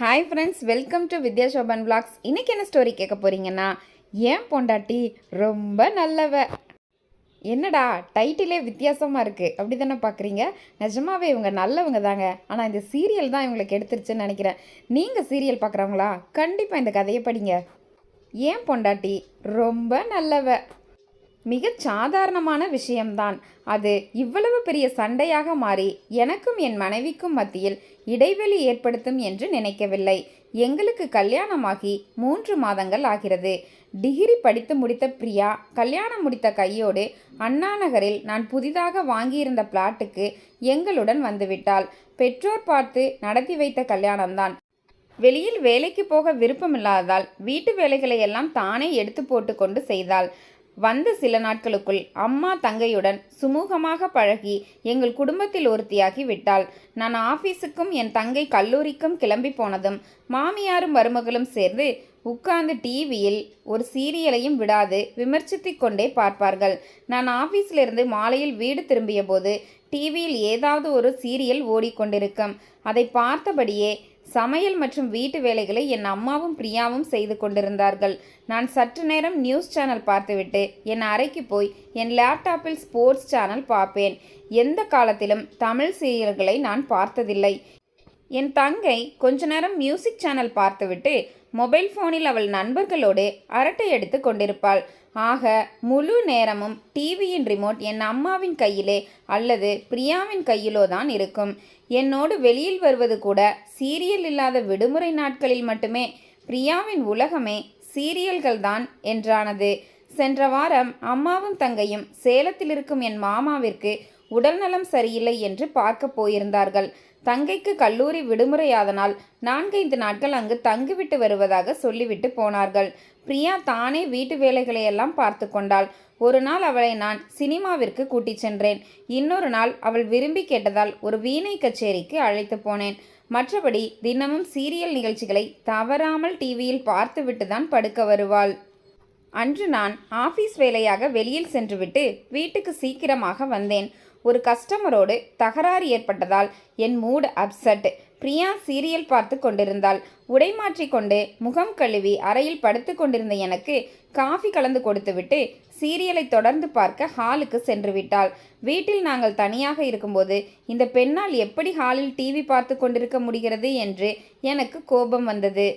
Hi friends welcome to Vidya Sobhan blogs இன்னைக்கு என்ன story கேட்க போகிறீங்கன்னா ஏன் பொண்டாட்டி ரொம்ப நல்லவ. என்னடா டைட்டிலே வித்தியாசமாக இருக்குது அப்படி தானே பார்க்குறீங்க நிஜமாவே இவங்க நல்லவங்க தாங்க. ஆனால் இந்த சீரியல் தான் இவங்களுக்கு எடுத்துருச்சுன்னு நினைக்கிறேன். நீங்கள் சீரியல் பார்க்குறவங்களா கண்டிப்பாக இந்த கதையை படிங்க. ஏன் பொண்டாட்டி ரொம்ப நல்லவ. மிகச் சாதாரணமான விஷயம்தான். அது இவ்வளவு பெரிய சண்டையாக மாறி எனக்கும் என் மனைவிக்கும் மத்தியில் இடைவெளி ஏற்படுத்தும் என்று நினைக்கவில்லை. எங்களுக்கு கல்யாணமாகி மூன்று மாதங்கள் ஆகிறது. டிகிரி படித்து முடித்த பிரியா கல்யாணம் முடித்த கையோடு அண்ணா நகரில் நான் புதிதாக வாங்கியிருந்த பிளாட்டுக்கு எங்களுடன் வந்துவிட்டாள். பெற்றோர் பார்த்து நடத்தி வைத்த கல்யாணம்தான். வெளியில் வேலைக்கு போக விருப்பமில்லாததால் வீட்டு வேலைகளை எல்லாம் தானே எடுத்து போட்டுக்கொண்டு செய்தாள். வந்த சில நாட்களுக்குள் அம்மா தங்கையுடன் சுமூகமாக பழகி எங்கள் குடும்பத்தில் ஒருத்தியாகி விட்டாள். நான் ஆபீஸுக்கும் என் தங்கை கல்லூரிக்கும் கிளம்பி போனதும் மாமியாரும் மருமகளும் சேர்ந்து உட்கார்ந்து டிவியில் ஒரு சீரியலையும் விடாது விமர்சித்து கொண்டே பார்ப்பார்கள். நான் ஆஃபீஸிலிருந்து மாலையில் வீடு திரும்பிய போது டிவியில் ஏதாவது ஒரு சீரியல் ஓடிக்கொண்டிருக்கும். அதை பார்த்தபடியே சமையல் மற்றும் வீட்டு வேலைகளை என் அம்மாவும் பிரியாவும் செய்து கொண்டிருந்தார்கள். நான் சற்று நேரம் நியூஸ் சேனல் பார்த்துவிட்டு என் அறைக்கு போய் என் லேப்டாப்பில் ஸ்போர்ட்ஸ் சேனல் பார்ப்பேன். எந்த காலத்திலும் தமிழ் சீரியல்களை நான் பார்த்ததில்லை. என் தங்கை கொஞ்ச நேரம் மியூசிக் சேனல் பார்த்துவிட்டு மொபைல் ஃபோனில் அவள் நண்பர்களோடு அரட்டை எடுத்து கொண்டிருப்பாள். ஆக முழு நேரமும் டிவியின் ரிமோட் என் அம்மாவின் கையிலே அல்லது பிரியாவின் கையிலோ தான் இருக்கும். என்னோடு வெளியில் வருவது கூட சீரியல் இல்லாத விடுமுறை நாட்களில் மட்டுமே பிரியாவின் உலகமே சீரியல்கள் தான் என்றானது. சென்ற வாரம் அம்மாவும் தங்கையும் சேலத்தில் இருக்கும் என் மாமாவிற்கு உடல்நலம் சரியில்லை என்று பார்க்க போயிருந்தார்கள். தங்கைக்கு கல்லூரி விடுமுறையாதனால் நான்கைந்து நாட்கள் அங்கு தங்கிவிட்டு வருவதாக சொல்லிவிட்டு போனார்கள். பிரியா தானே வீட்டு வேலைகளை எல்லாம் பார்த்து கொண்டாள். ஒரு நாள் அவளை நான் சினிமாவிற்கு கூட்டிச் சென்றேன். இன்னொரு நாள் அவள் விரும்பி கேட்டதால் ஒரு வீணை கச்சேரிக்கு அழைத்து போனேன். மற்றபடி தினமும் சீரியல் நிகழ்ச்சிகளை தவறாமல் டிவியில் பார்த்துவிட்டு தான் படுக்க வருவாள். அன்று நான் ஆபீஸ் வேலையாக வெளியில் சென்றுவிட்டு வீட்டுக்கு சீக்கிரமாக வந்தேன். ஒரு கஸ்டமரோடு தகராறு ஏற்பட்டதால் என் மூட் அப்செட் பிரியா சீரியல் பார்த்து கொண்டிருந்தாள். உடை மாற்றிக்கொண்டு முகம் கழுவி அறையில் படுத்து கொண்டிருந்த எனக்கு காஃபி கலந்து கொடுத்துவிட்டு சீரியலை தொடர்ந்து பார்க்க ஹாலுக்கு சென்று விட்டாள். வீட்டில் நாங்கள் தனியாக இருக்கும்போது இந்த பெண்ணால் எப்படி ஹாலில் டிவி பார்த்து கொண்டிருக்க முடிகிறது என்று எனக்கு கோபம் வந்தது.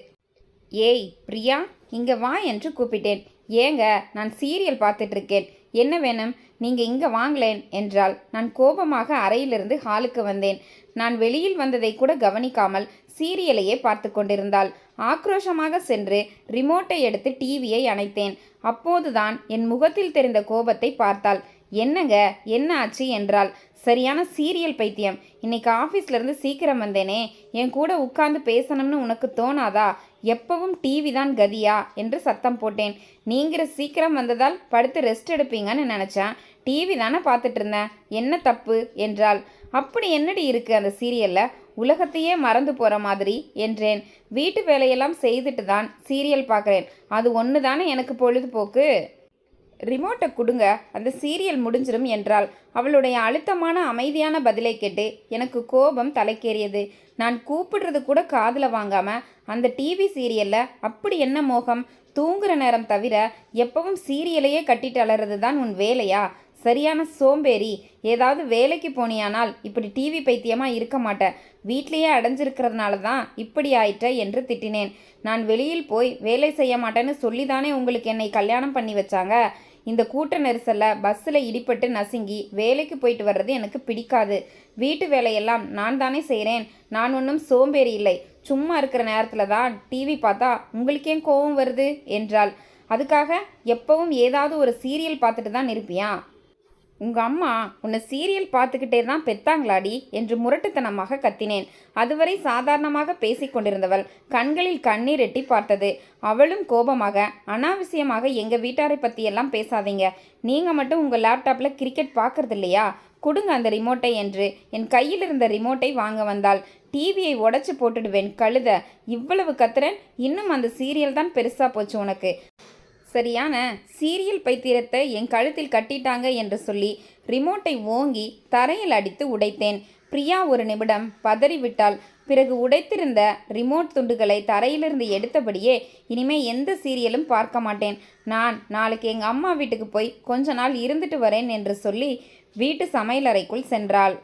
ஏய் பிரியா இங்கே வா என்று கூப்பிட்டேன். ஏங்க நான் சீரியல் பார்த்துட்ருக்கேன் என்ன வேணும்? நீங்கள் இங்கே வாங்களேன் என்றால் நான் கோபமாக அறையிலிருந்து ஹாலுக்கு வந்தேன். நான் வெளியில் வந்ததை கூட கவனிக்காமல் சீரியலையே பார்த்து கொண்டிருந்தாள். ஆக்ரோஷமாக சென்று ரிமோட்டை எடுத்து டிவியை அணைத்தேன். அப்போதுதான் என் முகத்தில் தெரிந்த கோபத்தை பார்த்தாள். என்னங்க? என்ன ஆச்சு? என்றாள். சரியான சீரியல் பைத்தியம். இன்னைக்கு ஆஃபீஸ்லேருந்து சீக்கிரம் வந்தேனே. என் கூட உட்கார்ந்து பேசணும்னு உனக்கு தோணாதா? எப்பவும் டிவி தான் கதியா? என்று சத்தம் போட்டேன். நீங்கிற சீக்கிரம் வந்ததால் படுத்து ரெஸ்ட் எடுப்பீங்கன்னு நினச்சேன். டிவி தானே பார்த்துட்டு இருந்தேன். என்ன தப்பு? என்றாள். அப்படி என்னடி இருக்குது அந்த சீரியலில் உலகத்தையே மறந்து போகிற மாதிரி என்றேன். வீட்டு வேலையெல்லாம் செய்துட்டு தான் சீரியல் பார்க்குறேன். அது ஒன்று தானே எனக்கு பொழுதுபோக்கு? ரிமோட்டை கொடுங்க. அந்த சீரியல் முடிஞ்சிடும் என்றாள். அவளுடைய அழுத்தமான அமைதியான பதிலை கேட்டு எனக்கு கோபம் தலைக்கேறியது. நான் கூப்பிடுறது கூட காதில் வாங்காம அந்த டிவி சீரியலில் அப்படி என்ன மோகம்? தூங்குற நேரம் தவிர எப்பவும் சீரியலையே கட்டிட்டு அலறது தான் உன் வேலையா? சரியான சோம்பேறி. ஏதாவது வேலைக்கு போனியானால் இப்படி டிவி பைத்தியமா இருக்க மாட்டேன். வீட்லேயே அடைஞ்சிருக்கிறதுனால தான் இப்படி ஆயிட்ட என்று திட்டினேன். நான் வெளியில் போய் வேலை செய்ய மாட்டேன்னு சொல்லிதானே உங்களுக்கு என்னை கல்யாணம் பண்ணி வச்சாங்க? இந்த கூட்ட நெரிசலில் பஸ்ஸில் இடிப்பட்டு நசுங்கி வேலைக்கு போயிட்டு வர்றது எனக்கு பிடிக்காது. வீட்டு வேலையெல்லாம் நான் தானே செய்கிறேன் நான் ஒன்றும் சோம்பேறி இல்லை. சும்மா இருக்கிற நேரத்தில் தான் டிவி பார்த்தா உங்களுக்கே கோபம் வருது? என்றாள். அதுக்காக எப்பவும் ஏதாவது ஒரு சீரியல் பார்த்துட்டு தான் இருப்பியா? உங்கள் அம்மா உன்னை சீரியல் பார்த்துக்கிட்டே தான் பெத்தாங்களாடி என்று முரட்டுத்தனமாக கத்தினேன். அதுவரை சாதாரணமாக பேசிக்கொண்டிருந்தவள் கண்களில் கண்ணீர் எட்டி பார்த்தது. அவளும் கோபமாக அனாவசியமாக எங்கள் வீட்டாரை பற்றியெல்லாம் பேசாதீங்க. நீங்கள் மட்டும் உங்கள் லேப்டாப்பில் கிரிக்கெட் பார்க்கறது இல்லையா கொடுங்க அந்த ரிமோட்டை என்று என் கையில் இருந்த ரிமோட்டை வாங்க வந்தாள். டிவியை உடச்சி போட்டுடுவேன் கழுத. இவ்வளவு கத்துறேன் இன்னும் அந்த சீரியல் தான் பெருசாக போச்சு உனக்கு. சரியான சீரியல் பைத்திரத்தை என் கழுத்தில் கட்டிட்டாங்க என்று சொல்லி ரிமோட்டை ஓங்கி தரையில் அடித்து உடைத்தேன். பிரியா ஒரு நிமிடம் பதறிவிட்டாள். பிறகு உடைத்திருந்த ரிமோட் துண்டுகளை தரையிலிருந்து எடுத்தபடியே இனிமே எந்த சீரியலும் பார்க்க மாட்டேன். நான் நாளைக்கு எங்கள் அம்மா வீட்டுக்கு போய் கொஞ்ச நாள் இருந்துட்டு வரேன் என்று சொல்லி வீட்டு சமையலறைக்குள் சென்றாள்.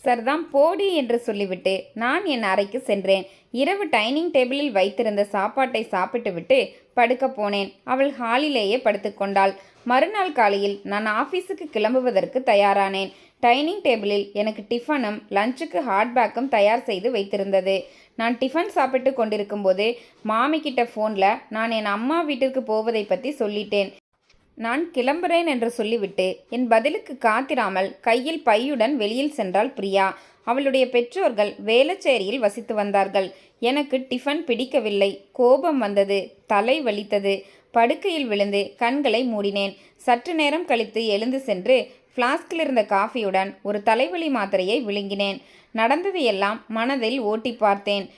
சர்தான் போடி என்று சொல்லிவிட்டு நான் என் அறைக்கு சென்றேன். இரவு டைனிங் டேபிளில் வைத்திருந்த சாப்பாட்டை சாப்பிட்டுவிட்டு படுக்க போனேன். அவள் ஹாலிலேயே படுத்துக்கொண்டாள் மறுநாள் காலையில் நான் ஆஃபீஸுக்கு கிளம்புவதற்கு தயாரானேன். டைனிங் டேபிளில் எனக்கு டிஃபனும் லஞ்சுக்கு ஹாட் பேக்கும் தயார் செய்து வைத்திருந்தது. நான் டிஃபன் சாப்பிட்டு கொண்டிருக்கும்போது மாமி கிட்ட ஃபோனில் நான் என் அம்மா வீட்டிற்கு போவதை பற்றி சொல்லிட்டேன். நான் கிளம்புறேன் என்று சொல்லிவிட்டு என் பதிலுக்கு காத்திராமல் கையில் பையுடன் வெளியில் சென்றாள் பிரியா. அவளுடைய பெற்றோர்கள் வேலச்சேரியில் வசித்து வந்தார்கள். எனக்கு டிஃபன் பிடிக்கவில்லை. கோபம் வந்தது. தலை வலித்தது. படுக்கையில் விழுந்து கண்களை மூடினேன். சற்று நேரம் கழித்து எழுந்து சென்று ஃப்ளாஸ்கில் இருந்த காஃபியுடன் ஒரு தலைவலி மாத்திரையை விழுங்கினேன். நடந்ததையெல்லாம் மனதில் ஓட்டி பார்த்தேன்.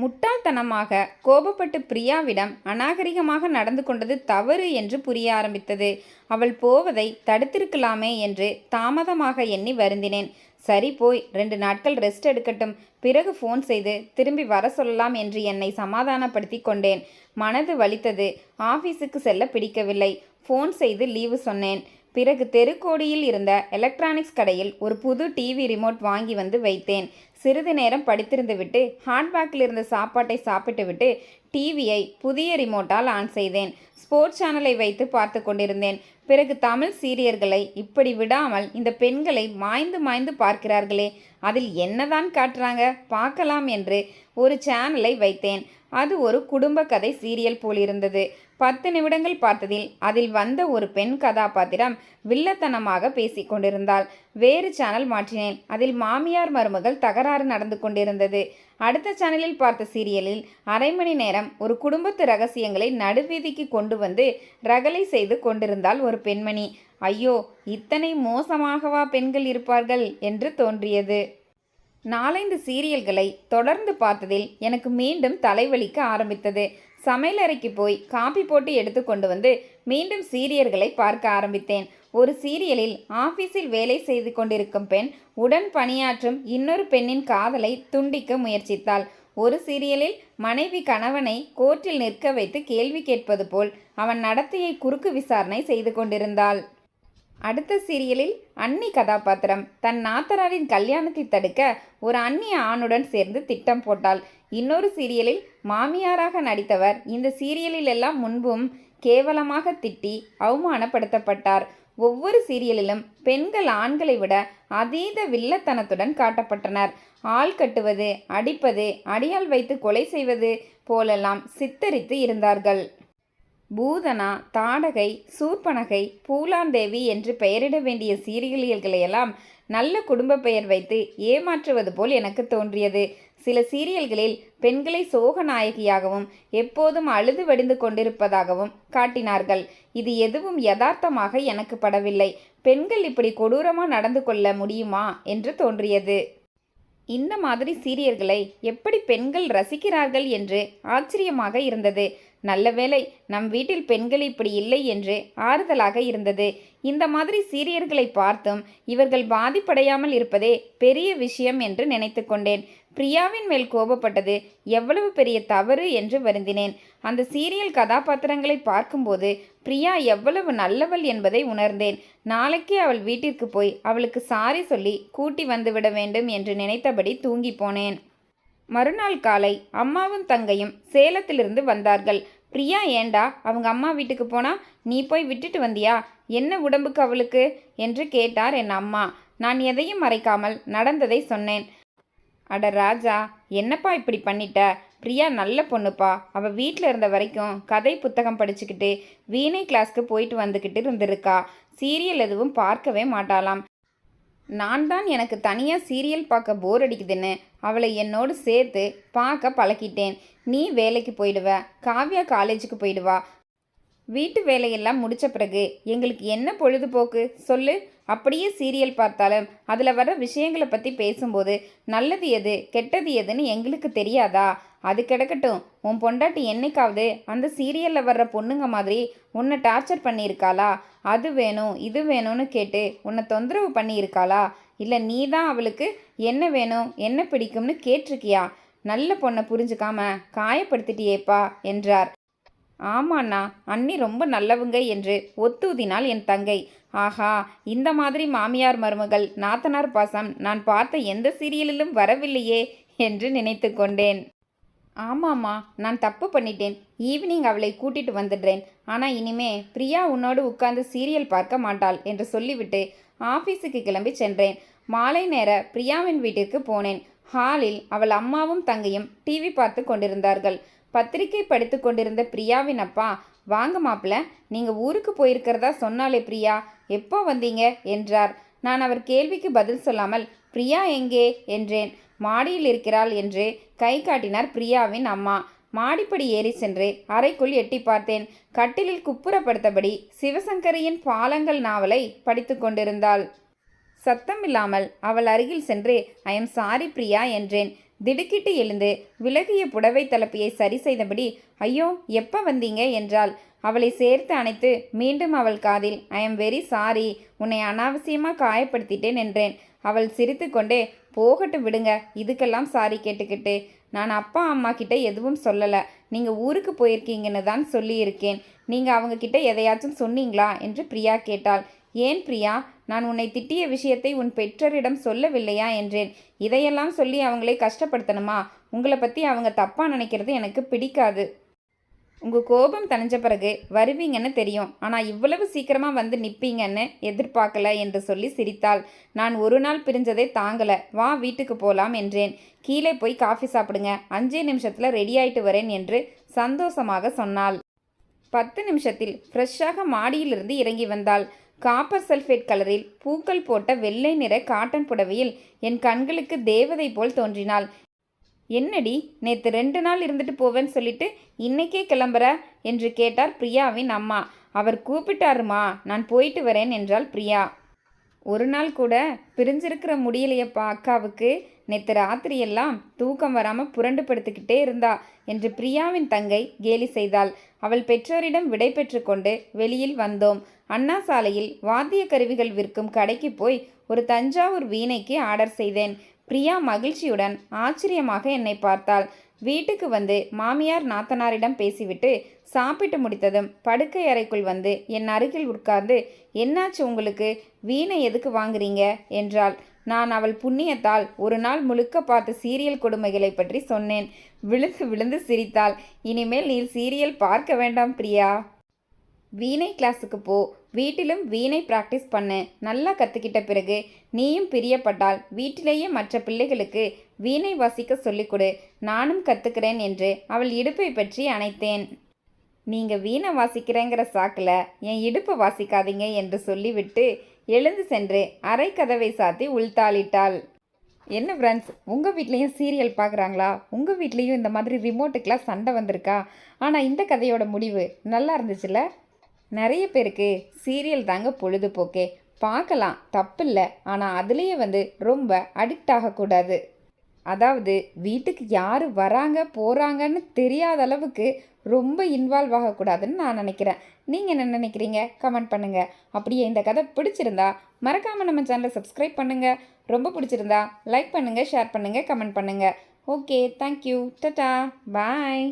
முட்டாள்தனமாக கோபப்பட்டு பிரியாவிடம் அநாகரிகமாக நடந்து கொண்டது தவறு என்று புரிய ஆரம்பித்தது. அவள் போவதை தடுத்திருக்கலாமே என்று தாமதமாக எண்ணி வருந்தினேன். சரி போய் ரெண்டு நாட்கள் ரெஸ்ட் எடுக்கட்டும். பிறகு ஃபோன் செய்து திரும்பி வர சொல்லலாம் என்று என்னை சமாதானப்படுத்தி கொண்டேன். மனது வலித்தது. ஆஃபீஸுக்கு செல்ல பிடிக்கவில்லை. ஃபோன் செய்து லீவு சொன்னேன். பிறகு தெருக்கோடியில் இருந்த எலக்ட்ரானிக்ஸ் கடையில் ஒரு புது டிவி ரிமோட் வாங்கி வந்து வைத்தேன். சிறிது நேரம் படித்திருந்து விட்டு ஹாட்பேக்கில் இருந்த சாப்பாட்டை சாப்பிட்டுவிட்டு டிவியை புதிய ரிமோட்டால் ஆன் செய்தேன். ஸ்போர்ட்ஸ் சேனலை வைத்து பார்த்து கொண்டிருந்தேன். பிறகு தமிழ் சீரியர்களை இப்படி விடாமல் இந்த பெண்களை மாய்ந்து மாய்ந்து பார்க்கிறார்களே அதில் என்னதான் காட்டுறாங்க? பார்க்கலாம் என்று ஒரு சேனலை வைத்தேன். அது ஒரு குடும்ப கதை சீரியல் போலிருந்தது. பத்து நிமிடங்கள் பார்த்ததில் அதில் வந்த ஒரு பெண் கதாபாத்திரம் வில்லத்தனமாக பேசிக்கொண்டிருந்தாள் வேறு சேனல் மாற்றினேன். அதில் மாமியார் மருமகள் தகராறு நடந்து கொண்டிருந்தது. அடுத்த சேனலில் பார்த்த சீரியலில் அரை மணி நேரம் ஒரு குடும்பத்து ரகசியங்களை நடுவீதிக்கு கொண்டு வந்து ரகலை செய்து கொண்டிருந்தாள் ஒரு பெண்மணி. ஐயோ இத்தனை மோசமாகவா பெண்கள் இருப்பார்கள் என்று தோன்றியது. நாலைந்து சீரியல்களை தொடர்ந்து பார்த்ததில் எனக்கு மீண்டும் தலைவலிக்க ஆரம்பித்தது. சமையலறைக்கு போய் காபி போட்டு எடுத்து கொண்டு வந்து மீண்டும் சீரியல்களை பார்க்க ஆரம்பித்தேன். ஒரு சீரியலில் ஆபீஸில் வேலை செய்து கொண்டிருக்கும் பெண் உடன் பணியாற்றும் இன்னொரு பெண்ணின் காதலை துண்டிக்க முயற்சித்தாள். ஒரு சீரியலில் மனைவி கணவனை கோர்ட்டில் நிற்க வைத்து கேள்வி கேட்பது போல் அவன் நடத்தையை குறுக்கு விசாரணை செய்து கொண்டிருந்தாள். அடுத்த சீரியலில் அன்னி கதாபாத்திரம். தன் நாத்தனாரின் கல்யாணத்தை தடுக்க ஒரு அந்நிய ஆணுடன் சேர்ந்து திட்டம் போட்டாள். இன்னொரு சீரியலில் மாமியாராக நடித்தவர். இந்த சீரியலில் எல்லாம் முன்பும் கேவலமாக திட்டி அவமானப்படுத்தப்பட்டார். ஒவ்வொரு சீரியலிலும் பெண்கள் ஆண்களை விட அதீத வில்லத்தனத்துடன் காட்டப்பட்டனர். ஆள் கட்டுவது அடிப்பது அடியால் வைத்து கொலை செய்வது போலெல்லாம் சித்தரித்து இருந்தார்கள். பூதனா தாடகை சூர்பனகை பூலாந்தேவி என்று பெயரிட வேண்டிய சீரியல்களையெல்லாம் நல்ல குடும்ப பெயர் வைத்து ஏமாற்றுவது போல் எனக்கு தோன்றியது. சில சீரியல்களில் பெண்களை சோக நாயகியாகவும் எப்போதும் அழுது வடிந்து கொண்டிருப்பதாகவும் காட்டினார்கள். இது எதுவும் யதார்த்தமாக எனக்கு படவில்லை. பெண்கள் இப்படி கொடூரமாக நடந்து கொள்ள முடியுமா என்று தோன்றியது. இந்த மாதிரி சீரியல்களை எப்படி பெண்கள் ரசிக்கிறார்கள் என்று ஆச்சரியமாக இருந்தது. நல்ல வேளை நம் வீட்டில் பெண்கள் இப்படி இல்லை என்று ஆறுதலாக இருந்தது. இந்த மாதிரி சீரியர்களை பார்த்தும் இவர்கள் பாதிப்படையாமல் இருப்பதே பெரிய விஷயம் என்று நினைத்து கொண்டேன். பிரியாவின் மேல் கோபப்பட்டது எவ்வளவு பெரிய தவறு என்று வருந்தினேன். அந்த சீரியல் கதாபாத்திரங்களை பார்க்கும்போது பிரியா எவ்வளவு நல்லவள் என்பதை உணர்ந்தேன். நாளைக்கே அவள் வீட்டிற்கு போய் அவளுக்கு சாரி சொல்லி கூட்டி வந்துவிட வேண்டும் என்று நினைத்தபடி தூங்கி போனேன். மறுநாள் காலை அம்மாவும் தங்கையும் சேலத்திலிருந்து வந்தார்கள். பிரியா ஏண்டா? அவங்க அம்மா வீட்டுக்கு போனா நீ போய் விட்டுட்டு வந்தியா? என்ன உடம்புக்கு அவளுக்கு? என்று கேட்டார் என் அம்மா. நான் எதையும் மறைக்காமல் நடந்ததை சொன்னேன். அட ராஜா என்னப்பா இப்படி பண்ணிட்ட? பிரியா நல்ல பொண்ணுப்பா. அவள் வீட்டில் இருந்த வரைக்கும் கதை புத்தகம் படிச்சுக்கிட்டு வீணை கிளாஸ்க்கு போயிட்டு வந்துக்கிட்டு இருந்திருக்கா. சீரியல் எதுவும் பார்க்கவே மாட்டாளாம். நான் தான் எனக்கு தனியாக சீரியல் பார்க்க போர் அடிக்குதுன்னு அவளை என்னோடு சேர்த்து பார்க்க பழக்கிட்டேன் நீ வேலைக்கு போயிடுவ காவ்யா காலேஜுக்கு போயிடுவா வீட்டு வேலையெல்லாம் முடித்த பிறகு எங்களுக்கு என்ன பொழுதுபோக்கு? சொல்லு. அப்படியே சீரியல் பார்த்தாலும் அதில் வர விஷயங்களை பற்றி பேசும்போது நல்லது எது கெட்டது எதுன்னு எங்களுக்கு தெரியாதா? அது கிடக்கட்டும். உன் பொண்டாட்டி என்னைக்காவது அந்த சீரியலில் வர்ற பொண்ணுங்க மாதிரி உன்னை டார்ச்சர் பண்ணியிருக்காளா? அது வேணும் இது வேணும்னு கேட்டு உன்னை தொந்தரவு பண்ணியிருக்காளா? இல்லை நீ தான் அவளுக்கு என்ன வேணும் என்ன பிடிக்கும்னு கேட்டிருக்கியா? நல்ல பொண்ணை புரிஞ்சுக்காம காயப்படுத்திட்டியேப்பா என்றார். ஆமாண்ணா அண்ணி ரொம்ப நல்லவங்க என்று ஒத்துதினாள் என் தங்கை. ஆஹா இந்த மாதிரி மாமியார் மருமகள் நாத்தனார் பாசம் நான் பார்த்த எந்த சீரியலிலும் வரவில்லையே என்று நினைத்து கொண்டேன். ஆமாம்மா நான் தப்பு பண்ணிட்டேன். ஈவினிங் அவளை கூட்டிட்டு வந்துடுறேன். ஆனால் இனிமே பிரியா உன்னோடு உட்கார்ந்து சீரியல் பார்க்க மாட்டாள் என்று சொல்லிவிட்டு ஆஃபீஸுக்கு கிளம்பி சென்றேன். மாலை நேர பிரியாவின் வீட்டிற்கு போனேன். ஹாலில் அவள் அம்மாவும் தங்கையும் டிவி பார்த்து கொண்டிருந்தார்கள். பத்திரிக்கை படித்து கொண்டிருந்த பிரியாவின் அப்பா வாங்க மாப்பிள்ள நீங்கள் ஊருக்கு போயிருக்கிறதா சொன்னாலே பிரியா எப்போ வந்தீங்க? என்றார். நான் அவர் கேள்விக்கு பதில் சொல்லாமல் பிரியா எங்கே? என்றேன். மாடியில் இருக்கிறாள் என்று கை காட்டினார் பிரியாவின் அம்மா. மாடிப்படி ஏறி சென்று அறைக்குள் எட்டி பார்த்தேன். கட்டிலில் குப்புறப்படுத்தபடி சிவசங்கரியின் பாலங்கள் நாவலை படித்து கொண்டிருந்தாள். சத்தமில்லாமல் அவள் அருகில் சென்று ஐ எம் சாரி பிரியா என்றேன். திடுக்கிட்டு எழுந்து விலகிய புடவை தலப்பியை சரி செய்தபடி ஐயோ எப்போ வந்தீங்க? என்றாள். அவளை சேர்த்து அணைத்து மீண்டும் அவள் காதில் ஐ எம் வெரி சாரி உன்னை அனாவசியமாக காயப்படுத்திட்டேன் என்றேன். அவள் சிரித்துக்கொண்டே போகட்டும் விடுங்க. இதுக்கெல்லாம் சாரி கேட்டுக்கிட்டு. நான் அப்பா அம்மா கிட்ட எதுவும் சொல்லலை. நீங்கள் ஊருக்கு போயிருக்கீங்கன்னு தான் சொல்லியிருக்கேன். நீங்கள் அவங்க கிட்ட எதையாச்சும் சொன்னீங்களா? என்று பிரியா கேட்டாள். ஏன் பிரியா? நான் உன்னை திட்டிய விஷயத்தை உன் பெற்றரிடம் சொல்லவில்லையா என்றேன். இதையெல்லாம் சொல்லி அவங்களை கஷ்டப்படுத்தணுமா? உங்களை பற்றி அவங்க தப்பாக நினைக்கிறது எனக்கு பிடிக்காது. உங்கள் கோபம் தணிஞ்ச பிறகு வருவீங்கன்னு தெரியும். ஆனால் இவ்வளவு சீக்கிரமாக வந்து நிற்பீங்கன்னு எதிர்பார்க்கல என்று சொல்லி சிரித்தாள். நான் ஒரு நாள் பிரிஞ்சதை தாங்கலை. வா வீட்டுக்கு போகலாம் என்றேன். கீழே போய் காஃபி சாப்பிடுங்க. அஞ்சே நிமிஷத்தில் ரெடி ஆயிட்டு வரேன் என்று சந்தோஷமாக சொன்னாள். பத்து நிமிஷத்தில் ஃப்ரெஷ்ஷாக மாடியிலிருந்து இறங்கி வந்தாள். காப்பர் சல்ஃபேட் கலரில் பூக்கள் போட்ட வெள்ளை நிற காட்டன் புடவையில் என் கண்களுக்கு தேவதை போல் தோன்றினாள். என்னடி நேற்று ரெண்டு நாள் இருந்துட்டு போவேன்னு சொல்லிட்டு இன்னைக்கே கிளம்புற? என்று கேட்டார் பிரியாவின் அம்மா. அவர் கூப்பிட்டாருமா நான் போயிட்டு வரேன் என்றாள் பிரியா. ஒரு நாள் கூட பிரிஞ்சிருக்கிற முடியலையப்பா அக்காவுக்கு. நேற்று ராத்திரியெல்லாம் தூக்கம் வராமல் புரண்டு படுத்துக்கிட்டே இருந்தா என்று பிரியாவின் தங்கை கேலி செய்தாள். அவள் பெற்றோரிடம் விடை பெற்று கொண்டு வெளியில் வந்தோம். அண்ணா சாலையில் வாத்திய கருவிகள் விற்கும் கடைக்கு போய் ஒரு தஞ்சாவூர் வீணைக்கு ஆர்டர் செய்தேன். பிரியா மகிழ்ச்சியுடன் ஆச்சரியமாக என்னை பார்த்தாள். வீட்டுக்கு வந்து மாமியார் நாத்தனாரிடம் பேசிவிட்டு சாப்பிட்டு முடித்ததும் படுக்கை அறைக்குள் வந்து என் அருகில் உட்கார்ந்து என்னாச்சு உங்களுக்கு? வீணை எதுக்கு வாங்குறீங்க? என்றாள். நான் அவள் புண்ணியத்தால் ஒரு நாள் முழுக்க பார்த்த சீரியல் கொடுமைகளை பற்றி சொன்னேன். விழுந்து விழுந்து சிரித்தாள். இனிமேல் நீ சீரியல் பார்க்க வேண்டாம் பிரியா. வீணை கிளாஸுக்கு போ. வீட்டிலும் வீணை ப்ராக்டிஸ் பண்ணு. நல்லா கற்றுக்கிட்ட பிறகு நீயும் பிரியப்பட்டால் வீட்டிலேயே மற்ற பிள்ளைகளுக்கு வீணை வாசிக்க சொல்லிக் கொடு நானும் கற்றுக்கிறேன் என்று அவள் இடுப்பை பற்றி அணைத்தேன். நீங்கள் வீணை வாசிக்கிறேங்கிற சாக்கில் என் இடுப்பை வாசிக்காதீங்க என்று சொல்லிவிட்டு எழுந்து சென்று அரை கதவை சாத்தி உள்தாளிட்டாள். என்ன ஃப்ரெண்ட்ஸ் உங்கள் வீட்லேயும் சீரியல் பார்க்குறாங்களா உங்கள் வீட்லேயும் இந்த மாதிரி ரிமோட்டுக்கெலாம் சண்டை வந்திருக்கா? ஆனால் இந்த கதையோட முடிவு நல்லா இருந்துச்சுல்ல நிறைய பேருக்கு சீரியல் தாங்க பொழுதுபோக்கே. பார்க்கலாம் தப்பில்லை. ஆனால் அதுலேயே வந்து ரொம்ப அடிக்ட் ஆகக்கூடாது. அதாவது வீட்டுக்கு யார் வராங்க போகிறாங்கன்னு தெரியாத அளவுக்கு ரொம்ப இன்வால்வ் ஆகக்கூடாதுன்னு நான் நினைக்கிறேன். நீங்கள் என்ன நினைக்கிறீங்க? கமெண்ட் பண்ணுங்கள் அப்படியே இந்த கதை பிடிச்சிருந்தா மறக்காமல் நம்ம சேனலை சப்ஸ்கிரைப் பண்ணுங்கள் ரொம்ப பிடிச்சிருந்தா லைக் பண்ணுங்கள் ஷேர் பண்ணுங்கள் கமெண்ட் பண்ணுங்கள் ஓகே தேங்க்யூ டட்டா பாய்